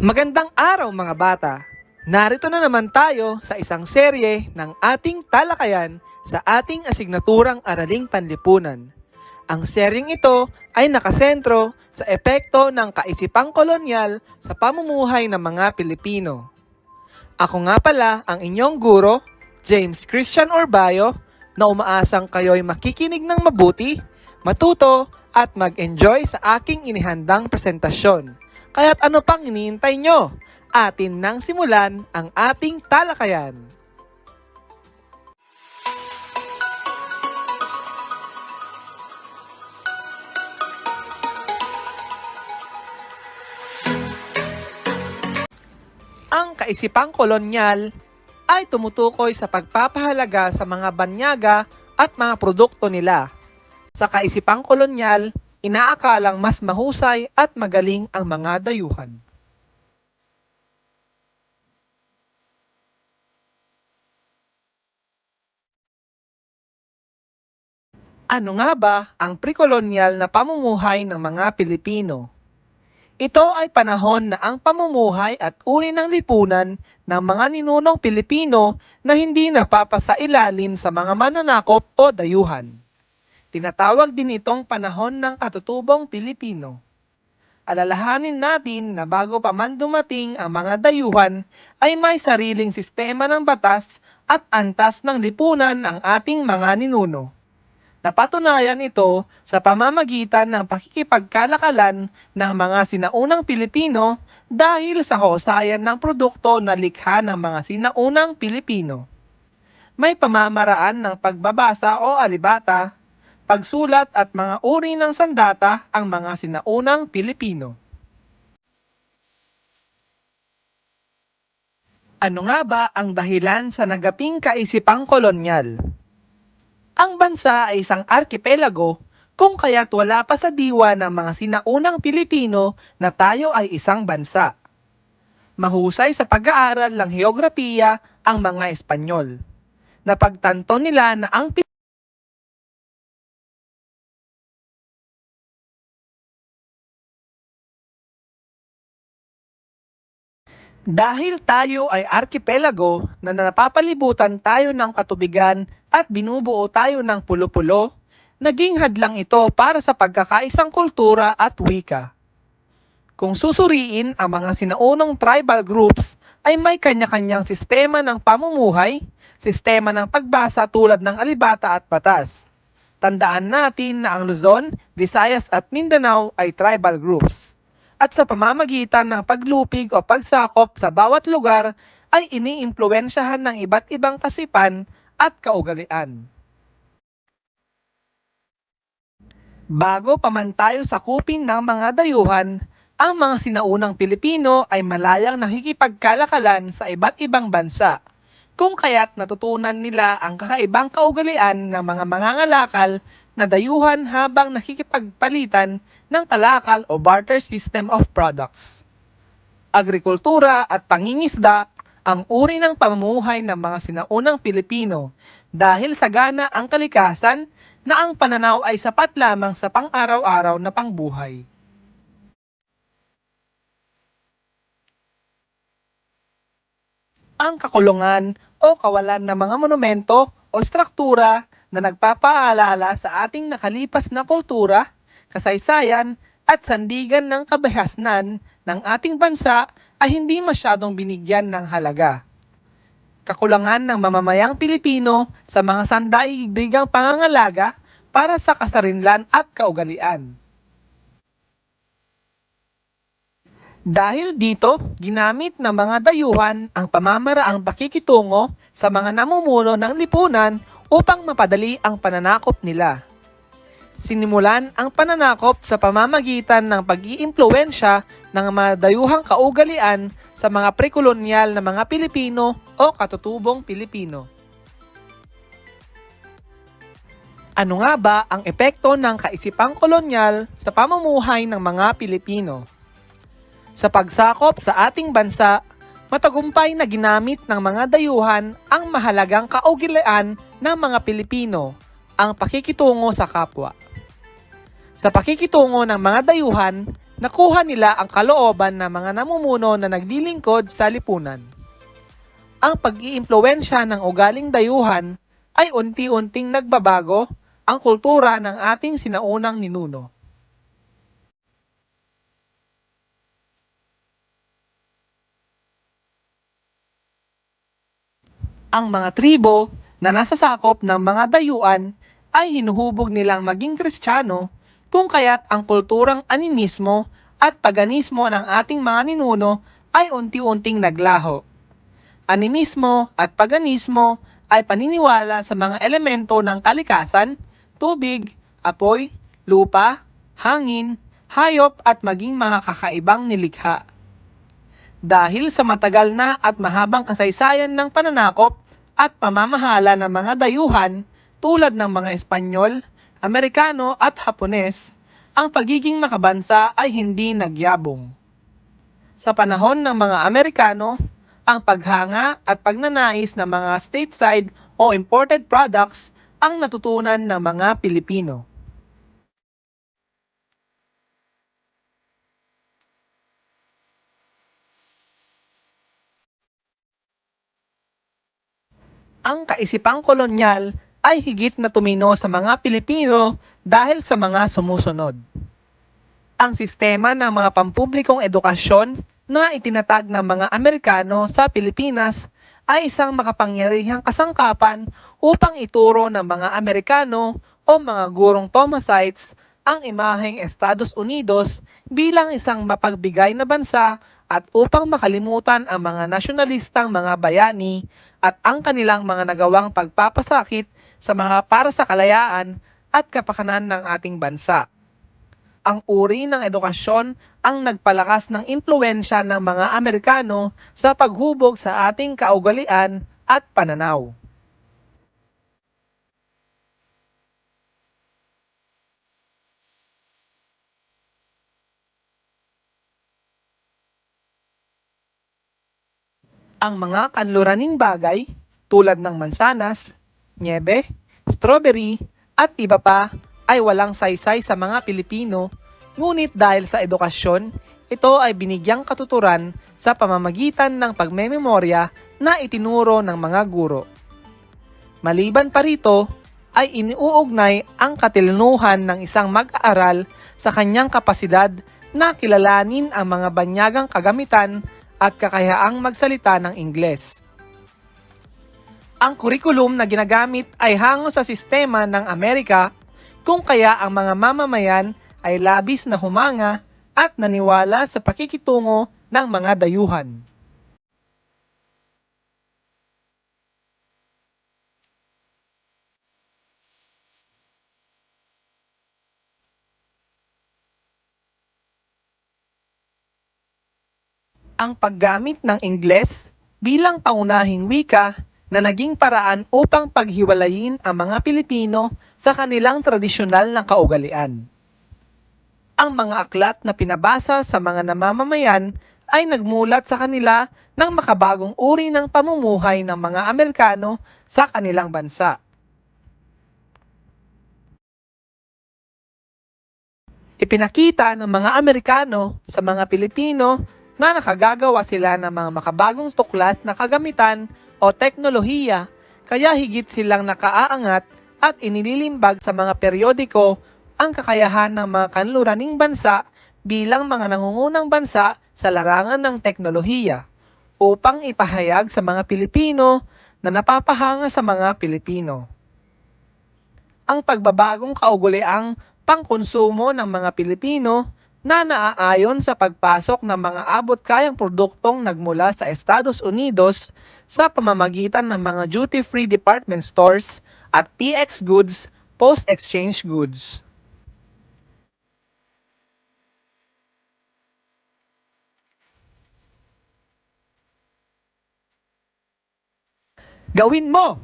Magandang araw mga bata! Narito na naman tayo sa isang serye ng ating talakayan sa ating asignaturang Araling Panlipunan. Ang seryeng ito ay nakasentro sa epekto ng kaisipang kolonyal sa pamumuhay ng mga Pilipino. Ako nga pala ang inyong guro, James Christian Orbayo, na umaasang kayo'y makikinig ng mabuti, matuto, at mag-enjoy sa aking inihandang presentasyon. Kaya't ano pang iniintay nyo? Atin nang simulan ang ating talakayan. Ang kaisipang kolonyal ay tumutukoy sa pagpapahalaga sa mga banyaga at mga produkto nila. Sa kaisipang kolonyal, inaakalang mas mahusay at magaling ang mga dayuhan. Ano nga ba ang prekolonyal na pamumuhay ng mga Pilipino? Ito ay panahon na ang pamumuhay at uri ng lipunan ng mga ninunong Pilipino na hindi napapasailalim sa mga mananakop o dayuhan. Tinatawag din itong panahon ng katutubong Pilipino. Alalahanin natin na bago pa man dumating ang mga dayuhan ay may sariling sistema ng batas at antas ng lipunan ang ating mga ninuno. Napatunayan ito sa pamamagitan ng pakikipagkalakalan ng mga sinaunang Pilipino dahil sa husayan ng produkto na likha ng mga sinaunang Pilipino. May pamamaraan ng pagbabasa o alibata, pagsulat at mga uri ng sandata ang mga sinaunang Pilipino. Ano nga ba ang dahilan sa nagaping kaisipang kolonyal? Ang bansa ay isang arkipelago kung kaya't wala pa sa diwa ng mga sinaunang Pilipino na tayo ay isang bansa. Mahusay sa pag-aaral ng heograpiya ang mga Espanyol. Napagtanto nila na ang Pi- Dahil tayo ay arkipelago na napapalibutan tayo ng katubigan at binubuo tayo ng pulo-pulo, naging hadlang ito para sa pagkakaisang kultura at wika. Kung susuriin ang mga sinaunong tribal groups ay may kanya-kanyang sistema ng pamumuhay, sistema ng pagbasa tulad ng alibata at batas. Tandaan natin na ang Luzon, Visayas at Mindanao ay tribal groups at sa pamamagitan ng paglupig o pagsakop sa bawat lugar ay iniimpluwensyahan ng iba't ibang kasipan at kaugalian. Bago pa man tayo sakupin ng mga dayuhan, ang mga sinaunang Pilipino ay malayang nakikipagkalakalan sa iba't ibang bansa, kung kaya't natutunan nila ang kakaibang kaugalian ng mga mangangalakal na dayuhan habang nakikipagpalitan ng kalakal o barter system of products. Agrikultura at pangingisda ang uri ng pamumuhay ng mga sinaunang Pilipino dahil sagana ang kalikasan na ang pananaw ay sapat lamang sa pang-araw-araw na pangbuhay. Ang kakulungan o kawalan ng mga monumento o struktura na nagpapaalala sa ating nakalipas na kultura, kasaysayan at sandigan ng kabahasnan ng ating bansa ay hindi masyadong binigyan ng halaga. Kakulangan ng mamamayang Pilipino sa mga sandaigdigang pangangalaga para sa kasarinlan at kaugalian. Dahil dito, ginamit ng mga dayuhan ang pamamaraang pakikitungo sa mga namumuno ng lipunan upang mapadali ang pananakop nila. Sinimulan ang pananakop sa pamamagitan ng pag-iimpluwensya ng mga dayuhang kaugalian sa mga prekolonyal na mga Pilipino o katutubong Pilipino. Ano nga ba ang epekto ng kaisipang kolonyal sa pamumuhay ng mga Pilipino? Sa pagsakop sa ating bansa, matagumpay na ginamit ng mga dayuhan ang mahalagang kaugalian ng mga Pilipino, ang pakikitungo sa kapwa. Sa pakikitungo ng mga dayuhan, nakuha nila ang kalooban ng mga namumuno na naglilingkod sa lipunan. Ang pag-iimpluwensya ng ugaling dayuhan ay unti-unting nagbabago ang kultura ng ating sinaunang ninuno. Ang mga tribo na nasasakop ng mga dayuan ay hinuhubog nilang maging kristyano kung kaya't ang kulturang animismo at paganismo ng ating mga ninuno ay unti-unting naglaho. Animismo at paganismo ay paniniwala sa mga elemento ng kalikasan, tubig, apoy, lupa, hangin, hayop at maging mga kakaibang nilikha. Dahil sa matagal na at mahabang kasaysayan ng pananakop at pamamahala ng mga dayuhan tulad ng mga Espanyol, Amerikano at Hapones, ang pagiging makabansa ay hindi nagyabong. Sa panahon ng mga Amerikano, ang paghanga at pagnanais ng mga stateside o imported products ang natutunan ng mga Pilipino. Ang kaisipang kolonyal ay higit na tumino sa mga Pilipino dahil sa mga sumusunod. Ang sistema ng mga pampublikong edukasyon na itinatag ng mga Amerikano sa Pilipinas ay isang makapangyarihang kasangkapan upang ituro ng mga Amerikano o mga gurong Thomasites ang imaheng Estados Unidos bilang isang mapagbigay na bansa at upang makalimutan ang mga nasyonalistang mga bayani at ang kanilang mga nagawang pagpapasakit sa mga para sa kalayaan at kapakanan ng ating bansa. Ang uri ng edukasyon ang nagpalakas ng impluensya ng mga Amerikano sa paghubog sa ating kaugalian at pananaw. Ang mga kanluraning bagay tulad ng mansanas, niebe, strawberry, at iba pa ay walang saysay sa mga Pilipino, ngunit dahil sa edukasyon, ito ay binigyang katuturan sa pamamagitan ng pagmememorya na itinuro ng mga guro. Maliban pa rito, ay iniuugnay ang katilinuhan ng isang mag-aaral sa kanyang kapasidad na kilalanin ang mga banyagang kagamitan at kakayaang magsalita ng Ingles. Ang kurikulum na ginagamit ay hango sa sistema ng Amerika kung kaya ang mga mamamayan ay labis na humanga at naniwala sa pakikitungo ng mga dayuhan. Ang paggamit ng Ingles bilang pangunahing wika na naging paraan upang paghiwalayin ang mga Pilipino sa kanilang tradisyonal na kaugalian. Ang mga aklat na pinabasa sa mga namamamayan ay nagmulat sa kanila ng makabagong uri ng pamumuhay ng mga Amerikano sa kanilang bansa. Ipinakita ng mga Amerikano sa mga Pilipino na nakagagawa sila ng mga makabagong tuklas na kagamitan o teknolohiya kaya higit silang nakaaangat at inililimbag sa mga periodiko ang kakayahan ng mga kanluraning bansa bilang mga nangungunang bansa sa larangan ng teknolohiya upang ipahayag sa mga Pilipino na napapahanga sa mga Pilipino. Ang pagbabagong kauguliang pangkonsumo ng mga Pilipino na naaayon sa pagpasok ng mga abot-kayang produktong nagmula sa Estados Unidos sa pamamagitan ng mga duty-free department stores at PX goods, post-exchange goods. Gawin mo!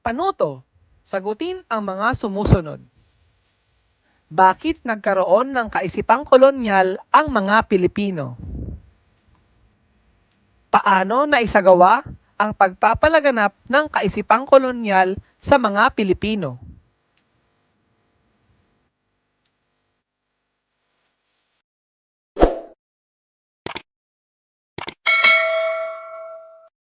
Panuto, sagutin ang mga sumusunod. Bakit nagkaroon ng kaisipang kolonyal ang mga Pilipino? Paano naisagawa ang pagpapalaganap ng kaisipang kolonyal sa mga Pilipino?